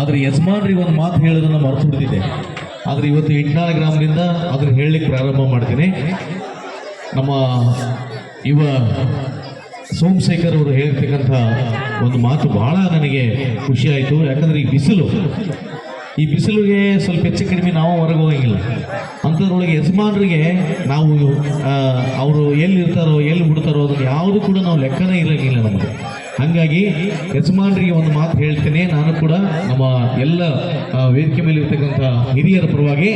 ಆದರೆ ಯಜಮಾನ್ರಿಗೆ ಒಂದು ಮಾತು ಹೇಳೋದನ್ನು ಮರೆತು ಬಿಡ್ತಿದ್ದೆ. ಆದರೆ ಇವತ್ತು ಇಟ್ನಾಳ ಗ್ರಾಮದಿಂದ ಅದ್ರ ಹೇಳಲಿಕ್ಕೆ ಪ್ರಾರಂಭ ಮಾಡ್ತೀನಿ. ನಮ್ಮ ಯುವ ಸೋಮಶೇಖರ್ ಅವರು ಹೇಳ್ತಕ್ಕಂಥ ಒಂದು ಮಾತು ಬಹಳ ನನಗೆ ಖುಷಿ ಆಯಿತು. ಯಾಕಂದರೆ ಈ ಬಿಸಿಲು, ಈ ಬಿಸಿಲಿಗೆ ಸ್ವಲ್ಪ ಹೆಚ್ಚು ಕಡಿಮೆ ನಾವು ಹೊರಗೆ ಹೋಗಂಗಿಲ್ಲ. ಅಂಥದ್ರೊಳಗೆ ಯಜಮಾನರಿಗೆ ನಾವು ಅವರು ಎಲ್ಲಿರ್ತಾರೋ, ಎಲ್ಲಿ ಬಿಡ್ತಾರೋ ಅದನ್ನು ಯಾವುದು ಕೂಡ ನಾವು ಲೆಕ್ಕನೇ ಇರೋಂಗಿಲ್ಲ ನಮಗೆ. ಹಾಗಾಗಿ ಯಜಮಾನರಿಗೆ ಒಂದು ಮಾತು ಹೇಳ್ತೇನೆ. ನಾನು ಕೂಡ ನಮ್ಮ ಎಲ್ಲ ವೇದಿಕೆ ಮೇಲೆ ಇರ್ತಕ್ಕಂಥ ಹಿರಿಯರ ಪರವಾಗಿ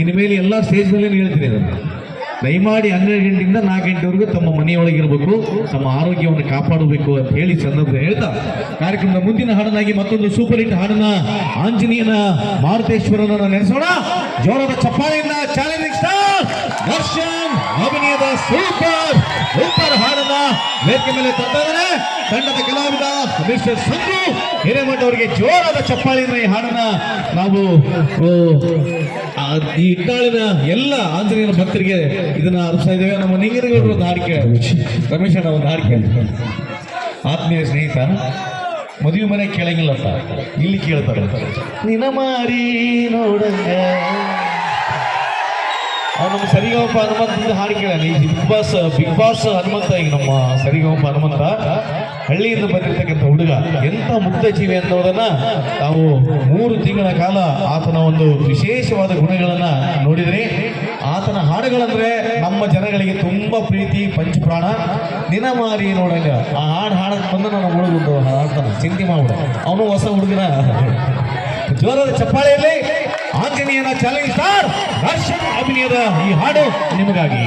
ಇನ್ನು ಮೇಲೆ ಎಲ್ಲ ಸ್ಟೇಜ್ ಮೇಲೆ ಹೇಳ್ತೀನಿ ಅದನ್ನು. ದಯಮಾಡಿ ಹನ್ನೆರಡು ಗಂಟೆಯಿಂದ ನಾಲ್ಕು ಗಂಟೆವರೆಗೂ ತಮ್ಮ ಮನೆಯೊಳಗಿರಬೇಕು ತಮ್ಮ ಆರೋಗ್ಯವನ್ನು ಕಾಪಾಡಬೇಕು ಅಂತ ಹೇಳಿ ಸಂದರ್ಭ ಹೇಳ್ತಾ. ಕಾರ್ಯಕ್ರಮದ ಮುಂದಿನ ಹಾಡನಾಗಿ ಮತ್ತೊಂದು ಸೂಪರ್ ಹಿಟ್ ಹಾಡನ್ನ ಆಂಜನೇಯನ ಮಾರುತೇಶ್ವರನ ನೆನೆಸೋಣ. ಜೋರದ ಚಪ್ಪಾಳೆಯಿಂದ ವೇದಿಕೆ ಮೇಲೆ ತಂದಿದ್ದಾರೆ ತಂಡದ ಕಲಾವಿದ ಮಿಸ್ಟರ್ ಸಂಜು ಹಿರೇಮಠ ಅವರಿಗೆ ಜೋರಾದ ಚಪ್ಪಾಳಿನ ಈ ಹಾಡನ್ನ ನಾವು ಈ ಇಟ್ಟಾಳಿನ ಎಲ್ಲ ಆಂಜನೇಯನ ಭಕ್ತರಿಗೆ ಇದನ್ನ ಅರ್ಪಿಸ್ತಾ ಇದ್ದೇವೆ. ನಮ್ಮ ನಿಂಗನಗೌಡರು ಒಂದು ಹಾಡಿಕೆ. ರಮೇಶ್ ಅಣ್ಣ ಒಂದು ಹಾಡಿಕೆ. ಆತ್ಮೀಯ ಸ್ನೇಹಿತ, ಮದುವೆ ಮನೆ ಕೇಳಂಗಿಲ್ಲಪ್ಪ. ಇಲ್ಲಿ ಕೇಳ್ತಾರೆ. ನಿನ ಮಾರಿ ನೋಡಂಗ ನಮ್ಮ ಸರಿಗಮಪ ಹನುಮಂತ ಹಾಡು ಕೇಳಲಿ. Bigg Boss Bigg Boss Hanumantha ಈಗ ನಮ್ಮ ಸರಿಗಮಪ ಹನುಮಂತ ಹಳ್ಳಿಯಿಂದ ಬಂದಿರತಕ್ಕಂಥ ಹುಡುಗ. ಎಂಥ ಮುಕ್ತ ಜೀವಿ ಅನ್ನೋದನ್ನ ನಾವು ಮೂರು ತಿಂಗಳ ಕಾಲ ಆತನ ಒಂದು ವಿಶೇಷವಾದ ಗುಣಗಳನ್ನ ನೋಡಿದ್ರಿ, ಆತನ ಹಾಡುಗಳಂದ್ರೆ ನಮ್ಮ ಜನಗಳಿಗೆ ತುಂಬಾ ಪ್ರೀತಿ, ಪಂಚಪ್ರಾಣ. ದಿನ ಮಾರಿ ನೋಡಂಗ. ಆ ಹಾಡು ಹಾಡಕ್ ಬಂದ ನನ್ನ ಹುಡುಗ ಹಾಡ್ತಾನೆ, ಚಿಂತೆ ಮಾಡ್ಬಿಡ. ಅವನು ಹೊಸ ಹುಡುಗನ. ಜೋರದ ಚಪ್ಪಾಳೆಯಲ್ಲಿ ಆಂಜನೇಯನ ಚಾಲೆಂಜ್ ಸ್ಟಾರ್ ದರ್ಶನ್ ಅಭಿನಯದ ಈ ಹಾಡು ನಿಮಗಾಗಿ.